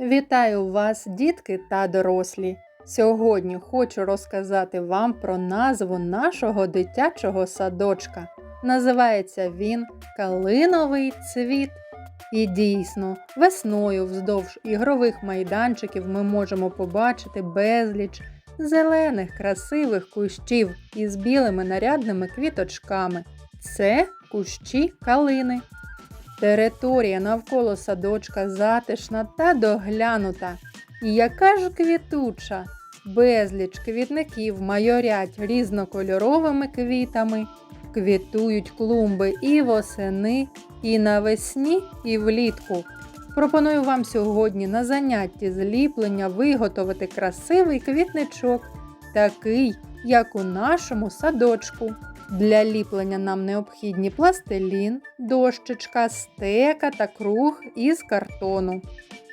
Вітаю вас, дітки та дорослі! Сьогодні хочу розказати вам про назву нашого дитячого садочка. Називається він Калиновий цвіт. І дійсно, весною вздовж ігрових майданчиків ми можемо побачити безліч зелених красивих кущів із білими нарядними квіточками. Це кущі калини. Територія навколо садочка затишна та доглянута. І яка ж квітуча! Безліч квітників майорять різнокольоровими квітами, квітують клумби і восени, і навесні, і влітку. Пропоную вам сьогодні на занятті зліплення виготовити красивий квітничок, такий, як у нашому садочку. Для ліплення нам необхідні пластилін, дощечка, стека та круг із картону.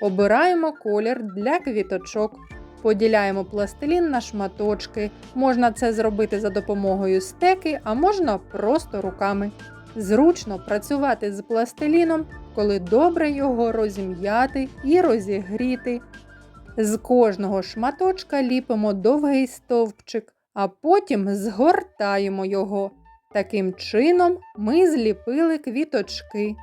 Обираємо колір для квіточок. Поділяємо пластилін на шматочки. Можна це зробити за допомогою стеки, а можна просто руками. Зручно працювати з пластиліном, коли добре його розім'яти і розігріти. З кожного шматочка ліпимо довгий стовпчик, а потім згортаємо його. Таким чином ми зліпили квіточки.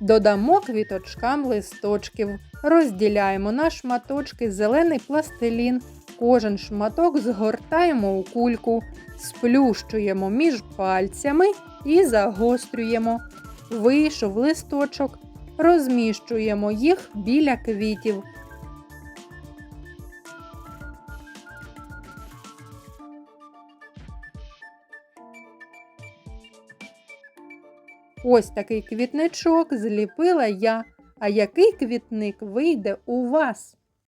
Додамо квіточкам листочків, розділяємо на шматочки зелений пластилін. Кожен шматок згортаємо у кульку, сплющуємо між пальцями і загострюємо. Вийшов листочок, розміщуємо їх біля квітів. Ось такий квітничок зліпила я. А який квітник вийде у вас?